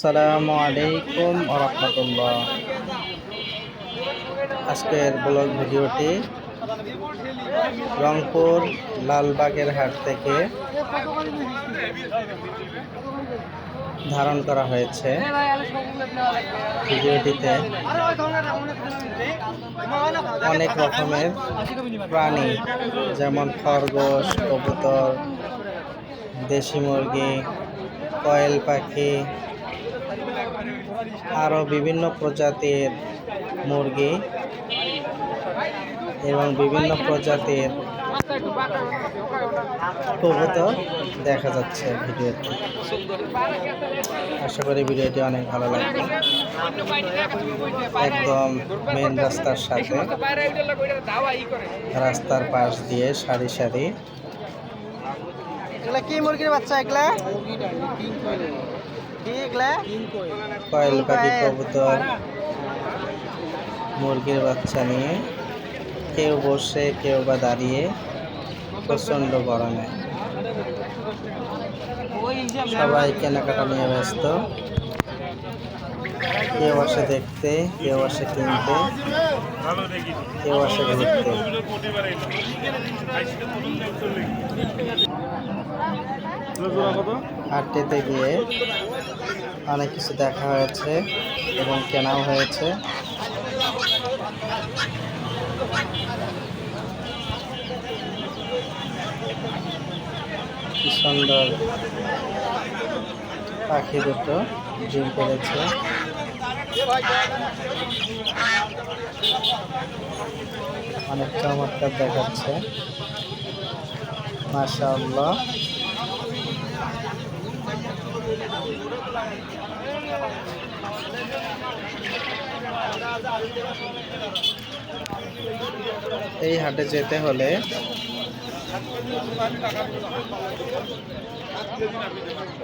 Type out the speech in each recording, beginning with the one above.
আসসালামু আলাইকুম রহমতুল্লাহ আজকের ব্লগ ভিডিওটি রংপুর লালবাগের হাট থেকে ধারণ করা হয়েছে। ভিডিওটিতে অনেক রকমের প্রাণী, যেমন খরগোশ, কবুতর, দেশি মুরগি, কয়েল পাখি আরও বিভিন্ন প্রজাতির মুরগি এবং বিভিন্ন প্রজাতির কবুতর দেখা যাচ্ছে ভিডিওতে। আশা করি ভিডিওটি অনেক ভালো লাগবে। একদম মেন রাস্তার সাথে রাস্তার পাশ দিয়ে সারি সারি। কি মুরগির বাচ্চা, এগুলা? কয়েল পাখি কবুতর মুরগির বাচ্চা নিয়ে কেউ বসে কেউ বা দাঁড়িয়ে প্রচণ্ড গরমে। সবাই কেনাকাটা নিয়ে ব্যস্ত। কেউ আসে দেখতে, কেউ আসে কিনতে, কেউ আসে ঘুরতে। হাটটিতে গিয়ে অনেক কিছু দেখা হয়েছে এবং কেনাও হয়েছে। কি সুন্দর পাখি দুটো ডিম পেরেছে অনেক চমৎকার দেখাচ্ছে। মাশা আল্লাহ এই হাটে যেতে হলে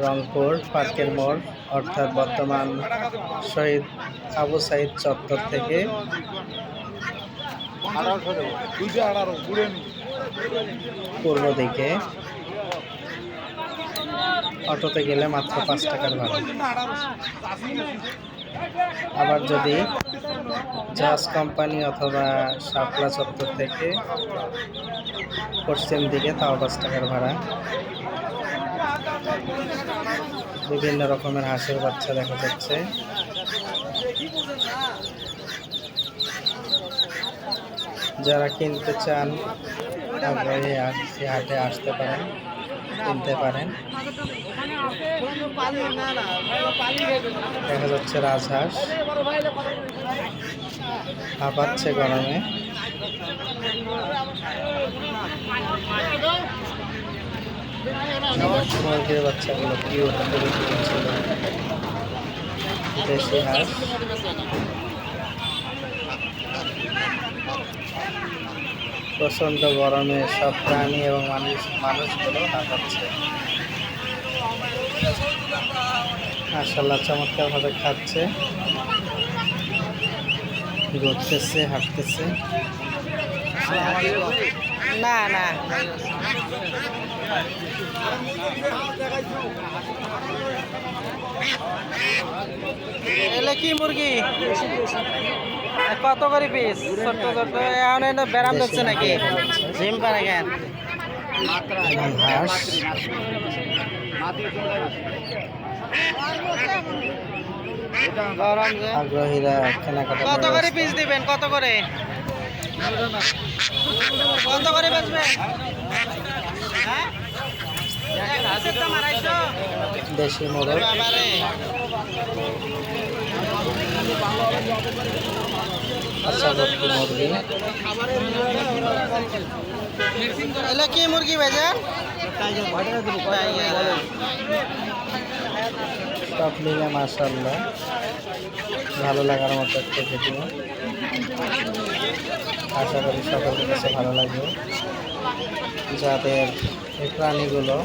রংপুর পার্কের মোড়, অর্থাৎ বর্তমান শহীদ আবু সাইদ চত্বর থেকে। পূর্ব দিকে অটোতে গেলে মাত্র পাঁচ টাকার ভাড়া। আবার যদি জাহাজ কোম্পানি অথবা শাপলা চত্বর থেকে পশ্চিম দিকে তাও পাঁচ টাকার ভাড়া। বিভিন্ন রকমের হাঁসের বাচ্চা দেখা যাচ্ছে। যারা কিনতে চান আগ্রহী হাটে আসতে পারেন, কিনতে পারেন। দেখা যাচ্ছে রাজহাঁস। হাঁপাচ্ছে গরমে। মুরগির বাচ্চাগুলো দেশি হাঁস। প্রচণ্ড গরমে সব প্রাণী এবং মানুষ মানুষগুলো হাঁপাচ্ছে। মাসাল্লাহ চমৎকারভাবে খাচ্ছে। ঘুরতেছে হাঁটতেছে। না না। এলে কি মুরগি? কত করে পিস ছোট ছোট এখন ব্যারাম দিচ্ছে নাকি? জিম পারে কেন? আগ্রহীরা কেনাকাটা কত করে পিস দিবেন? কত করে? কত করে বেচবেন? হ্যাঁ? দেশি মোরগ বাবারে আচ্ছা ভর্তি মুরগি এলে কি মুরগি ভেজেন সব মিলে মাসাল্লাহ ভালো লাগার মতো একটা ভিডিও আশা করি সকলের কাছে ভালো লাগবে যাদের এই প্রাণীগুলো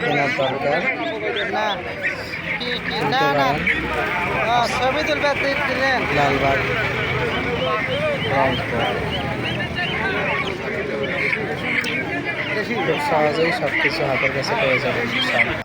কেনার দরকার না কি কি কিনতে না না পারেন ও, ছবি তুলবে তুই দিলেন লালবাগ সহজেই সব কিছু হাতের কাছে পেয়ে যাবেন